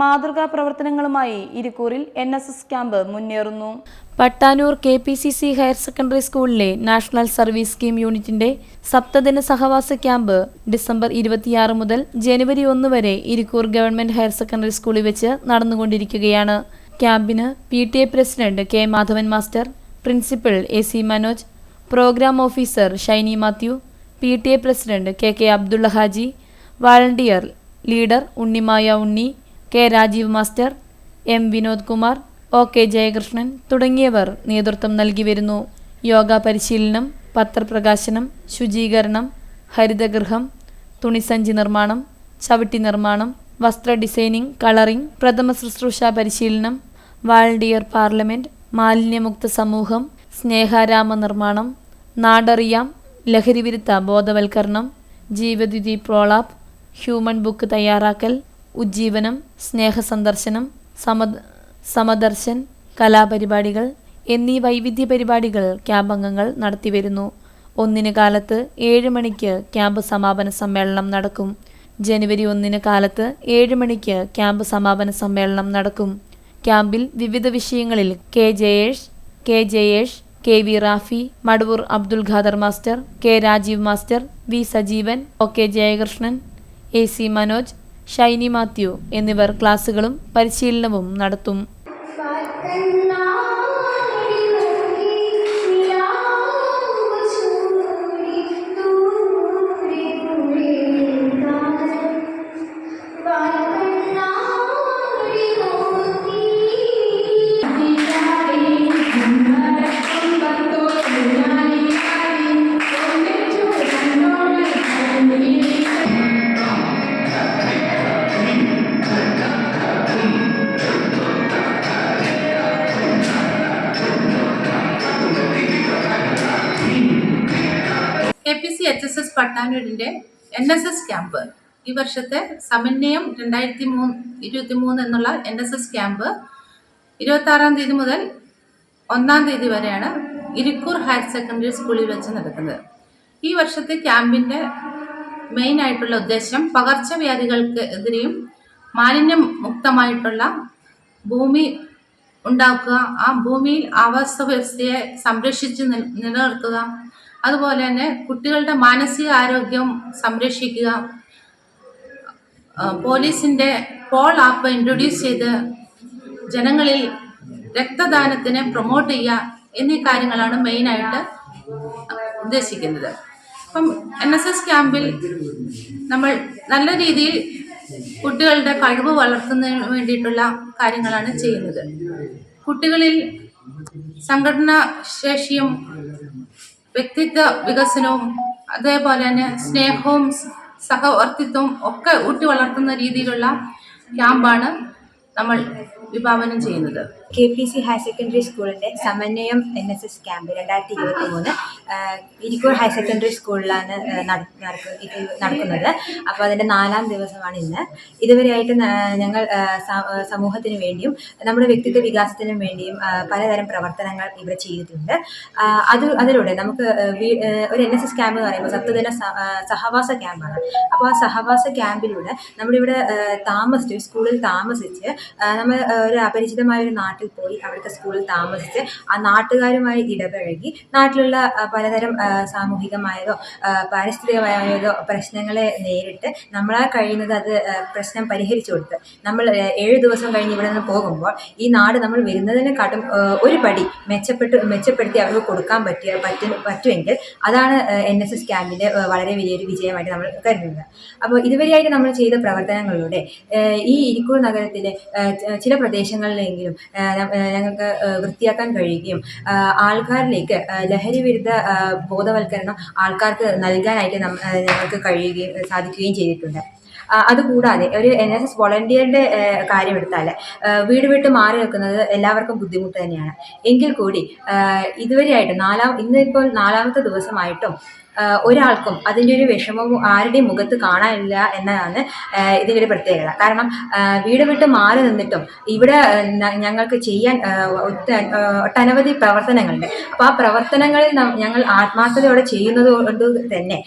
മാതൃകാ പ്രവർത്തനങ്ങളുമായി ഇരിക്കൂറിൽ എൻ എസ് എസ് ക്യാമ്പ് മുന്നേറുന്നു. Pattanur K P C C higher secondary സ്കൂളിലെ നാഷണൽ സർവീസ് സ്കീം യൂണിറ്റിന്റെ സപ്തദിന സഹവാസ ക്യാമ്പ് ഡിസംബർ ഇരുപത്തിയാറ് മുതൽ ജനുവരി ഒന്ന് വരെ ഇരിക്കൂർ ഗവൺമെന്റ് ഹയർ സെക്കൻഡറി സ്കൂളിൽ വെച്ച് നടന്നുകൊണ്ടിരിക്കുകയാണ്. ക്യാമ്പിന് P T A president K Madhavan master principal A C Manoj programme officer Shiny Mathew P T A president K K Abdulla Haji volunteer leader Unnimaya Unni K Rajeev master M Vinod Kumar O K Jayakrishnan തുടങ്ങിയവർ നേതൃത്വം നൽകി വരുന്നു. യോഗ പരിശീലനം പത്രപ്രകാശനം ശുചീകരണം ഹരിതഗൃഹം തുണിസഞ്ചി നിർമ്മാണം ചവിട്ടി നിർമ്മാണം വസ്ത്ര ഡിസൈനിങ് കളറിംഗ് പ്രഥമ ശുശ്രൂഷ പരിശീലനം വാളണ്ടിയർ പാർലമെന്റ് മാലിന്യമുക്ത സമൂഹം സ്നേഹാരാമ നിർമ്മാണം നാടറിയാം ലഹരിവിരുദ്ധ ബോധവൽക്കരണം ജീവദ്യുതി പ്രോളാപ്പ് ഹ്യൂമൻ ബുക്ക് തയ്യാറാക്കൽ ഉജ്ജീവനം സ്നേഹസന്ദർശനം സമ സമദർശൻ കലാപരിപാടികൾ എന്നീ വൈവിധ്യ പരിപാടികൾ ക്യാമ്പ് അംഗങ്ങൾ നടത്തിവരുന്നു ഒന്നിന് കാലത്ത് ഏഴ് മണിക്ക് ക്യാമ്പ് സമാപന സമ്മേളനം നടക്കും. ജനുവരി ഒന്നിന് കാലത്ത് ഏഴ് മണിക്ക് ക്യാമ്പ് സമാപന സമ്മേളനം നടക്കും. ക്യാമ്പിൽ വിവിധ വിഷയങ്ങളിൽ K Jayesh K Jayesh K V Rafi Madavoor Abdul Khader master K Rajeev master V Sajeevan O K Jayakrishnan A C Manoj Shiny Mathew എന്നിവർ ക്ലാസുകളും പരിശീലനവും നടത്തും. പട്ടാനൂരിന്റെ എൻ എസ് എസ് ക്യാമ്പ് ഈ വർഷത്തെ സമന്വയം രണ്ടായിരത്തി മൂന്ന് ഇരുപത്തി മൂന്ന് എന്നുള്ള എൻ എസ് എസ് ക്യാമ്പ് ഇരുപത്താറാം തീയതി മുതൽ ഒന്നാം തീയതി വരെയാണ് ഇരിക്കൂർ ഹയർ സെക്കൻഡറി സ്കൂളിൽ വെച്ച് നടക്കുന്നത്. ഈ വർഷത്തെ ക്യാമ്പിന്റെ മെയിൻ ആയിട്ടുള്ള ഉദ്ദേശം പകർച്ചവ്യാധികൾക്ക് എതിരെയും മാലിന്യം മുക്തമായിട്ടുള്ള ഭൂമി ഉണ്ടാക്കുക ആ ഭൂമിയിൽ ആവാസ വ്യവസ്ഥയെ സംരക്ഷിച്ച് നിലനിർത്തുക അതുപോലെ തന്നെ കുട്ടികളുടെ മാനസിക ആരോഗ്യം സംരക്ഷിക്കുക. പോലീസിന്റെ പോൾ ആപ്പ് ഇൻട്രൊഡ്യൂസ് ചെയ്ത് ജനങ്ങളിൽ രക്തദാനത്തിനെ പ്രൊമോട്ട് ചെയ്യുക എന്നീ കാര്യങ്ങളാണ് മെയിനായിട്ട് ഉദ്ദേശിക്കുന്നത്. അപ്പം എൻ എസ് എസ് ക്യാമ്പിൽ നമ്മൾ നല്ല രീതിയിൽ കുട്ടികളുടെ കഴിവ് വളർത്തുന്നതിന് വേണ്ടിയിട്ടുള്ള കാര്യങ്ങളാണ് ചെയ്യുന്നത്. കുട്ടികളിൽ സംഘടനാ ശേഷിയും വ്യക്തിത്വ വികസനവും അതേപോലെ തന്നെ സ്നേഹവും സഹവർത്തിത്വവും ഒക്കെ ഊട്ടി വളർത്തുന്ന രീതിയിലുള്ള ക്യാമ്പാണ് നമ്മൾ വിഭാവനം ചെയ്യുന്നത്. K P C higher secondary സ്കൂളിന്റെ Samanwayam N S S camp രണ്ടായിരത്തി ഇരുപത്തി മൂന്ന് ഇരിക്കൂർ ഹയർ സെക്കൻഡറി സ്കൂളിലാണ് നടക്കുന്നത്. അപ്പോൾ അതിന്റെ നാലാം ദിവസമാണ് ഇന്ന്. ഇതുവരെയായിട്ട് ഞങ്ങൾ സമൂഹത്തിന് വേണ്ടിയും നമ്മുടെ വ്യക്തിത്വ വികാസത്തിനും വേണ്ടിയും പലതരം പ്രവർത്തനങ്ങൾ ഇവിടെ ചെയ്തിട്ടുണ്ട്. അത് അതിലൂടെ നമുക്ക് ഒരു എൻ എസ് എസ് ക്യാമ്പ് എന്ന് പറയുമ്പോൾ സപ്തദിന സഹവാസ ക്യാമ്പാണ് അപ്പോൾ ആ സഹവാസ ക്യാമ്പിലൂടെ നമ്മുടെ ഇവിടെ താമസിച്ച് സ്കൂളിൽ താമസിച്ച് നമ്മൾ ഒരു അപരിചിതമായ ഒരു നാട്ടിൽ പോയി അവിടുത്തെ സ്കൂളിൽ താമസിച്ച് ആ നാട്ടുകാരുമായി ഇടപഴകി നാട്ടിലുള്ള പലതരം സാമൂഹികമായതോ പാരിസ്ഥിതികമായതോ പ്രശ്നങ്ങളെ നേരിട്ട് നമ്മളാൽ കഴിയുന്നത് അത് പ്രശ്നം പരിഹരിച്ചു കൊടുത്ത്. നമ്മൾ ഏഴ് ദിവസം കഴിഞ്ഞ് ഇവിടെ നിന്ന് പോകുമ്പോൾ ഈ നാട് നമ്മൾ വരുന്നതിനെക്കാട്ടും കാട്ടും ഒരു പടി മെച്ചപ്പെട്ട് മെച്ചപ്പെടുത്തി അവർക്ക് കൊടുക്കാൻ പറ്റിയ പറ്റും പറ്റുമെങ്കിൽ അതാണ് എൻ എസ് എസ് ക്യാമ്പിന്റെ വളരെ വലിയൊരു വിജയമായിട്ട് നമ്മൾ കരുതുന്നത്. അപ്പോൾ ഇതുവരെയായിട്ട് നമ്മൾ ചെയ്ത പ്രവർത്തനങ്ങളിലൂടെ ഈ ഇരിക്കൂർ നഗരത്തിലെ ചില പ്രദേശങ്ങളിലെങ്കിലും ഞങ്ങൾക്ക് വൃത്തിയാക്കാൻ കഴിയുകയും ആൾക്കാരിലേക്ക് ലഹരി വിരുദ്ധ ബോധവൽക്കരണം ആൾക്കാർക്ക് നൽകാനായിട്ട് ഞങ്ങൾക്ക് കഴിയുകയും സാധിക്കുകയും ചെയ്തിട്ടുണ്ട്. അതുകൂടാതെ ഒരു എൻ എസ് എസ് വോളണ്ടിയറിന്റെ കാര്യം എടുത്താൽ വീട് വിട്ട് മാറി നിൽക്കുന്നത് എല്ലാവർക്കും ബുദ്ധിമുട്ട് തന്നെയാണ്. എങ്കിൽ കൂടി ഇതുവരെയായിട്ടും നാലാം ഇന്നിപ്പോൾ നാലാമത്തെ ദിവസമായിട്ടും ഒരാൾക്കും അതിന്റെ ഒരു വിഷമവും ആരുടെയും മുഖത്ത് കാണാനില്ല എന്നതാണ് ഇതിന്റെ ഒരു പ്രത്യേകത. കാരണം വീട് വിട്ട് മാറി നിന്നിട്ടും ഇവിടെ ഞങ്ങൾക്ക് ചെയ്യാൻ ഒട്ടനവധി പ്രവർത്തനങ്ങളുണ്ട്. അപ്പോൾ ആ പ്രവർത്തനങ്ങളിൽ ഞങ്ങൾ ആത്മാർത്ഥതയോടെ ചെയ്യുന്നത് കൊണ്ട് തന്നെ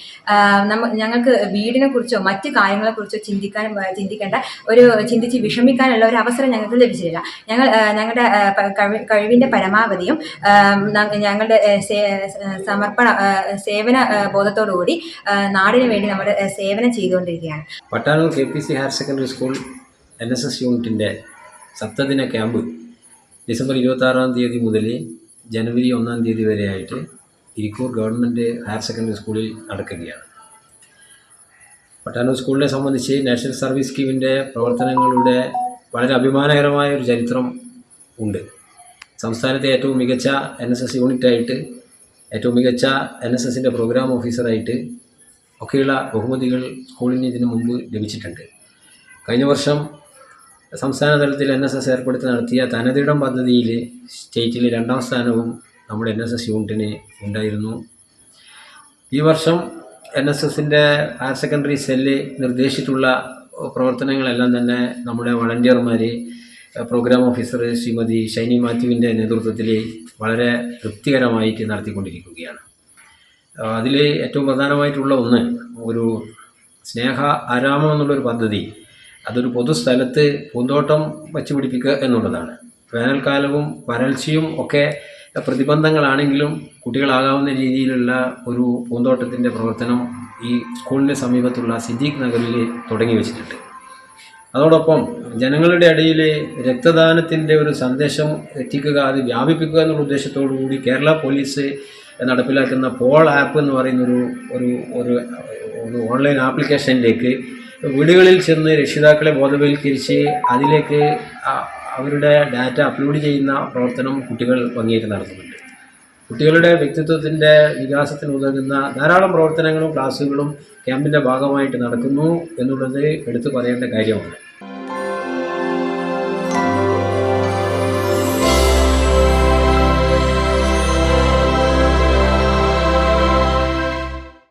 നമ്മ ഞങ്ങൾക്ക് വീടിനെ കുറിച്ചോ മറ്റ് കാര്യങ്ങളെക്കുറിച്ചോ ചിന്തിക്കാൻ ചിന്തിക്കേണ്ട ഒരു ചിന്തിച്ച് വിഷമിക്കാനുള്ള ഒരു അവസരം ഞങ്ങൾക്ക് ലഭിച്ചില്ല ഞങ്ങൾ ഞങ്ങളുടെ കഴിവിന്റെ പരമാവധിയും ഞങ്ങളുടെ സമർപ്പണ സേവന ആ, ബോധത്തോടുകൂടി നാടിനു വേണ്ടി നമ്മൾ സേവനം ചെയ്തുകൊണ്ടിരിക്കുകയാണ്. Pattanur K P C higher secondary school N S S യൂണിറ്റിന്റെ സപ്തദിന ക്യാമ്പ് ഡിസംബർ ഇരുപത്താറാം തീയതി മുതൽ ജനുവരി ഒന്നാം തീയതി വരെയായിട്ട് ഇരിക്കൂർ ഗവൺമെന്റ് ഹയർ സെക്കൻഡറി സ്കൂളിൽ നടക്കുകയാണ്. പട്ടാനൂർ സ്കൂളിനെ സംബന്ധിച്ച് നാഷണൽ സർവീസ് സ്കീമിന്റെ പ്രവർത്തനങ്ങളുടെ വളരെ അഭിമാനകരമായ ഒരു ചരിത്രം ഉണ്ട്. സംസ്ഥാനത്തെ ഏറ്റവും മികച്ച എൻ എസ് എസ് യൂണിറ്റായിട്ട് ഏറ്റവും മികച്ച എൻ എസ് എസിന്റെ പ്രോഗ്രാം ഓഫീസറായിട്ട് ഒക്കെയുള്ള ബഹുമതികൾ സ്കൂളിന് ഇതിനു മുമ്പ് ലഭിച്ചിട്ടുണ്ട്. കഴിഞ്ഞ വർഷം സംസ്ഥാന തലത്തിൽ എൻ എസ് എസ് ഏർപ്പെടുത്തി നടത്തിയ തനതിടം പദ്ധതിയിൽ സ്റ്റേറ്റിൽ രണ്ടാം സ്ഥാനവും നമ്മുടെ എൻ എസ് എസ് യൂണിറ്റിന് ഉണ്ടായിരുന്നു. ഈ വർഷം എൻ എസ് എസിന്റെ ഹയർ സെക്കൻഡറി സെല്ല് നിർദ്ദേശിച്ചിട്ടുള്ള പ്രവർത്തനങ്ങളെല്ലാം തന്നെ നമ്മുടെ വളണ്ടിയർമാർ പ്രോഗ്രാം ഓഫീസർ ശ്രീമതി ഷൈനി മാത്യുവിന്റെ നേതൃത്വത്തിൽ വളരെ തൃപ്തികരമായിട്ട് നടത്തിക്കൊണ്ടിരിക്കുകയാണ്. അതിൽ ഏറ്റവും പ്രധാനമായിട്ടുള്ള ഒന്ന് ഒരു സ്നേഹ ആരാമം എന്നുള്ളൊരു പദ്ധതി അതൊരു പൊതുസ്ഥലത്ത് പൂന്തോട്ടം വച്ച് പിടിപ്പിക്കുക എന്നുള്ളതാണ്. വേനൽക്കാലവും വരൾച്ചയും ഒക്കെ പ്രതിബന്ധങ്ങളാണെങ്കിലും കുട്ടികളാകാവുന്ന രീതിയിലുള്ള ഒരു പൂന്തോട്ടത്തിന്റെ പ്രവർത്തനം ഈ സ്കൂളിന്റെ സമീപത്തുള്ള സിദ്ദീഖ് നഗറിൽ തുടങ്ങി വെച്ചിട്ടുണ്ട്. അതോടൊപ്പം ജനങ്ങളുടെ ഇടയിൽ രക്തദാനത്തിന്റെ ഒരു സന്ദേശം എത്തിക്കുക അത് വ്യാപിപ്പിക്കുക എന്നുള്ള ഉദ്ദേശത്തോടു കൂടി കേരള പോലീസ് നടപ്പിലാക്കുന്ന പോൾ ആപ്പ് എന്ന് പറയുന്ന ഒരു ഒരു ഒരു ഒരു ഓൺലൈൻ ആപ്ലിക്കേഷനിലേക്ക് വീടുകളിൽ ചെന്ന് രക്ഷിതാക്കളെ ബോധവൽക്കരിച്ച് അതിലേക്ക് അവരുടെ ഡാറ്റ അപ്ലോഡ് ചെയ്യുന്ന പ്രവർത്തനം കുട്ടികൾ ഭംഗിയായിട്ട് നടത്തുന്നുണ്ട്. കുട്ടികളുടെ വ്യക്തിത്വത്തിന്റെ വികാസത്തിന് ഉതകുന്ന ധാരാളം പ്രവർത്തനങ്ങളും ക്ലാസ്സുകളും ക്യാമ്പിന്റെ ഭാഗമായിട്ട് നടക്കുന്നു എന്നുള്ളത് എടുത്തു പറയേണ്ട കാര്യമാണ്.